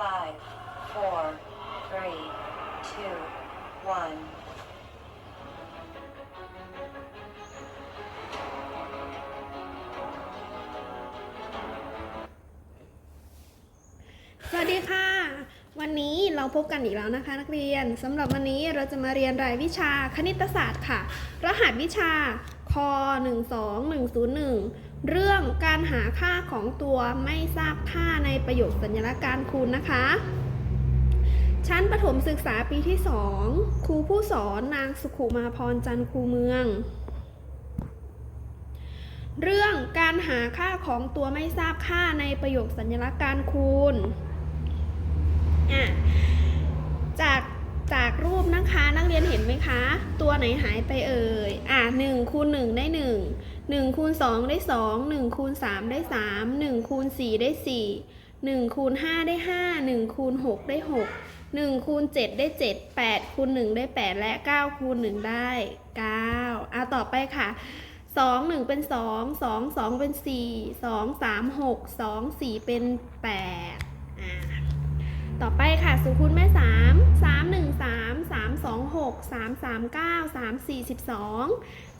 five, four, three, two, one. สวัสดีค่ะ วันนี้เราพบกันอีกแล้วนะคะ นักเรียนสำหรับวันนี้เราจะมาเรียนรายวิชาคณิตศาสตร์ค่ะ รหัสวิชาค 12101 เรื่องการหาค่าของตัวไม่ทราบค่าในประโยคสัญลักษณ์การคูณนะคะ ชั้นประถมศึกษาปีที่ 2 ครูผู้สอนนางสุขุมาพรจันทร์คูเมือง เรื่องการหาค่าของตัวไม่ทราบค่าในประโยคสัญลักษณ์การคูณ จากจากรูปนะคะนักเรียนเห็นไหมคะ ตัวไหนหายไปเอ่ย อะหนึ่งคูณหนึ่งได้หนึ่ง หนึ่งคูณสองได้สองหนึ่งคูณสามได้สามหนึ่งคูณสี่ได้สี่หนึ่งคูณห้าได้ห้าหนึ่งคูณหกได้หกหนึ่งคูณเจ็ดได้เจ็ดแปดคูณหนึ่งได้แปดและเก้าคูณหนึ่งได้เก้าเอาต่อไปค่ะสองหนึ่งเป็นสองสองสองเป็นสี่สองสามหกสองสี่เป็นแปดอ่าต่อไปค่ะสูคูณแม่ 3 3 1 3 3 2 6 3 3 9 3 4 12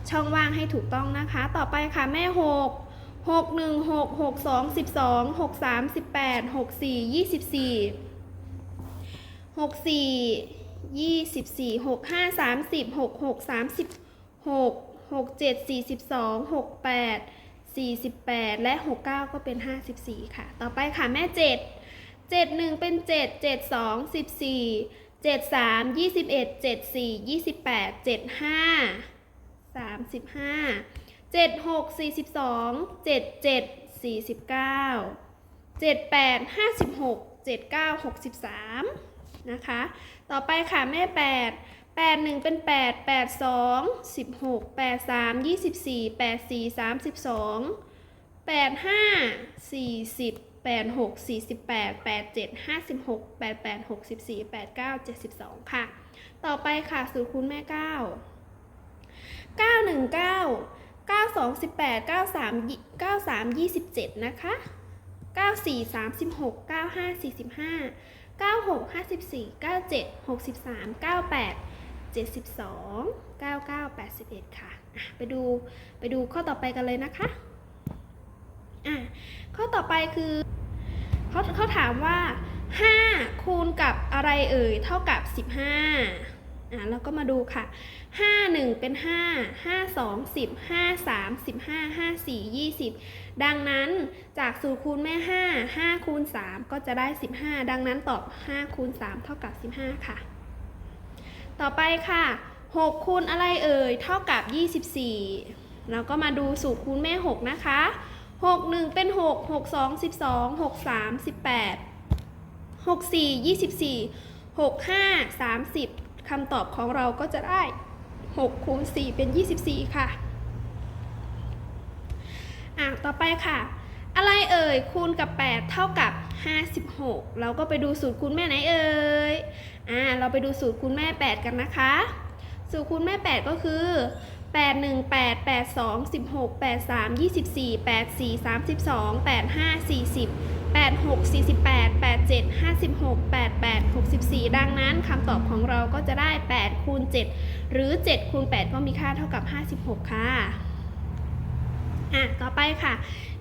สี่แปดสี่สามสิบสองแปดห้าสี่สิบแปดหกสี่สิบแปดแปดเจ็ดห้าสิบหกแปดแปดหกสิบสี่แปดเก้าเจ็ดสิบสองค่ะ ต่อไปค่ะแม่เก้าเก้าหนึ่งเก้าเก้าสองสิบ แปดเก้าสามเก้าสามยี่สิบเจ็ดนะคะเก้าสี่สามสิบหกเก้าห้าสี่สิบห้าเก้าหกห้าสิบสี่เก้าเจ็ดหกสิบสามเก้าแปด เจ็ดสิบสองเก้าเก้าแปดสิบเอ็ดค่ะอะไปดูไปดูข้อต่อไปกันเลยนะคะอะข้อต่อไปคือเขาเขาถามว่า 5 คูณกับอะไรเอ่ย เท่ากับ 15 อะแล้วก็มาดูค่ะ 5 1 เป็น 5 5 2 10 5 3 15 5 4 20 ดังนั้นจากสูตรคูณแม่ 5 5คูณ3ก็จะได้ 15 ดังนั้นตอบ 5 คูณ 3 เท่ากับ 15 ค่ะ ต่อไปค่ะ 6 คูณอะไรเอ่ย เท่ากับ 24 เราก็มาดูสูตรคูณแม่ 6 นะคะ 6 1 เป็น 6 6 2 12 6 3 18 6 4 24 6 5 30 คำตอบของเราก็จะได้หกคูณสี่เป็นยี่สิบสี่ค่ะ อะ ต่อไปค่ะ อะไรเอ่ย คูณกับ 8 เท่ากับ 56 เราก็ไปดูสูตรคูณแม่ไหนเอ่ย อ่า เราไปดูสูตรคูณแม่ 8 กันนะคะ สูตรคูณแม่ 8 ก็คือ 8 1 8 8 2 16 8 3 24 8 4 32 8 5 40 8 6 48 8 7 56 8 8 64 ดังนั้นคำตอบของเราก็จะได้ 8 คูณ 7 หรือ 7 คูณ 8 ก็มีค่าเท่ากับ 56 ค่ะ อะ ต่อไปค่ะ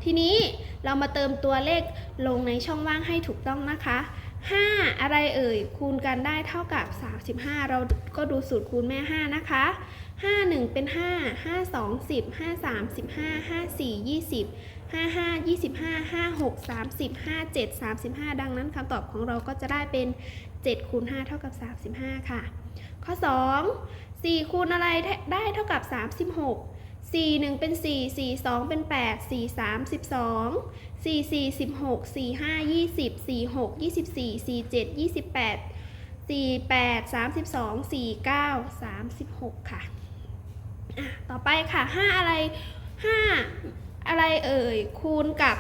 ทีนี้เรามาเติมตัวเลขลงในช่องว่างให้ถูกต้องนะคะ 5 อะไรเอ่ย คูณกันได้เท่ากับ 35 เราก็ดูสูตรคูณแม่ 5 นะคะ 5 1 เป็น 5 5 2 10 5 3 15 5 4 20 5 5 25 5 6 30 5 7 35 ดังนั้นคำตอบของเราก็จะได้เป็น7คูณ5เท่ากับ 35 ค่ะ ข้อ 2 4คูณอะไรได้เท่ากับ 36สี่หนึ่งเป็นสี่สี่สองเป็นแปดสี่สามสิบสองสี่สี่สิบหกสี่ห้ายี่สิบสี่หกยี่สิบสี่สี่เจ็ดยี่สิบแปดสี่แปดสามสิบสองสี่เก้าสามสิบหกค่ะ ต่อไปค่ะห้าอะไรห้าอะไรเอ่ย คูณกับ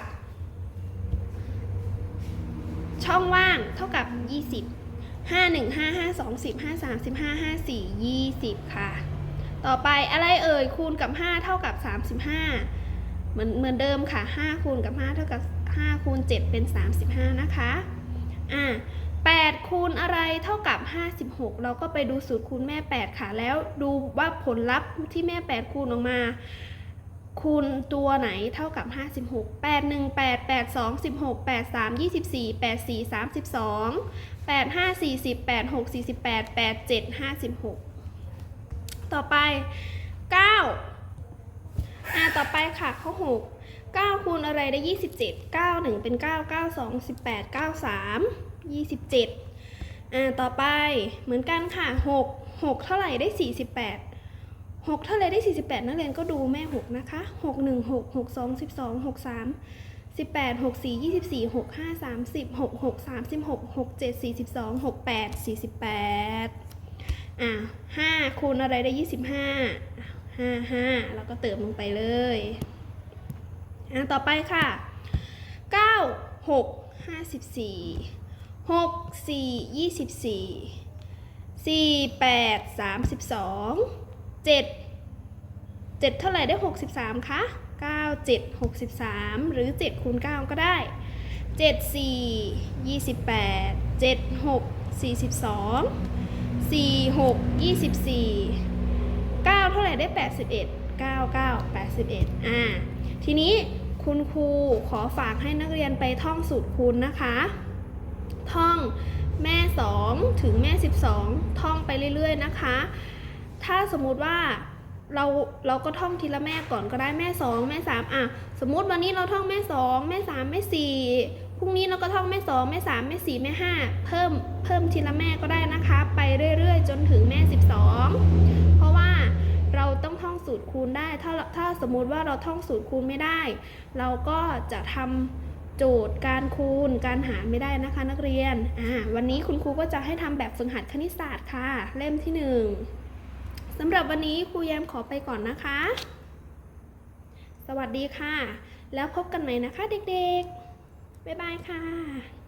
ช่องว่างเท่ากับ 20 5 1 5 5 2 10 5 3 15 5 4 20 ค่ะ ต่อไปอะไรเอ่ย คูณกับ 5 เท่ากับ 35 เหมือนเหมือนเดิมค่ะ 5 คูณกับ 5 เท่ากับ 5 คูณ 7 เป็น 35 นะคะ อ่า 8คูณอะไรเท่ากับ 56 เราก็ไปดูสูตรคูณแม่ 8 ค่ะ แล้วดูว่าผลลัพธ์ที่แม่ 8 คูณออกมา คูณตัวไหนเท่ากับ 56 8 1 8 8 2 16 8 3 24 8 4 32 8 5 40 8 6 48 8 7 56 ต่อไป 9อ่าต่อไปค่ะข้อ 6 9คูณอะไรได้ 27 9 1 เป็น 9 9 2 18 9 3 27อ่าต่อไปเหมือนกันค่ะ 6 6 เท่าไหร่ได้ 48 6 เท่าไหร่ได้ 48 นักเรียนก็ดูแม่ 6 นะคะ 6 1 6 6 2 12 6 3 18 6 4 24 6 5 30 6 6 36 6 7 42 6 8 48อะ5คูณอะไรได้ 25 5 5แล้วก็เติมลงไปเลยอะต่อไปค่ะ 9 6 54 6 4 24 4 8 32 7 7เท่าไหร่ได้63คะ9 7 63หรือ7คูณ9ก็ได้7 4 28 7 6 42 4 6 24 9เท่าไหร่ได้81 9 9 81อ่าทีนี้คุณครูขอฝากให้นักเรียนไปท่องสูตรคูณนะคะ ท่องแม่ 2 ถึงแม่ 12 ท่องไปเรื่อยๆนะคะ ถ้าสมมุติว่าเราเราก็ท่องทีละแม่ก่อนก็ได้แม่ 2 แม่ 3 อะ สมมุติวันนี้เราท่องแม่ 2 แม่ 3 แม่ 4 พรุ่งนี้เราก็ท่องแม่ 2 แม่ 3 แม่ 4 แม่ 5 เพิ่มเพิ่มทีละแม่ก็ได้นะคะ ไปเรื่อยๆ จนถึงแม่ 12 เพราะว่าเราต้องท่องสูตรคูณได้ ถ้าถ้าสมมุติว่าเราท่องสูตรคูณไม่ได้ เราก็จะทำ โจทย์ การคูณ การหารไม่ได้นะคะนักเรียน อ่า วันนี้คุณครูก็จะให้ทำแบบฝึกหัดคณิตศาสตร์ค่ะ เล่มที่หนึ่งสำหรับวันนี้ครูแยมขอไปก่อนนะคะ สวัสดีค่ะ แล้วพบกันใหม่นะคะเด็กๆ บ๊ายบายค่ะ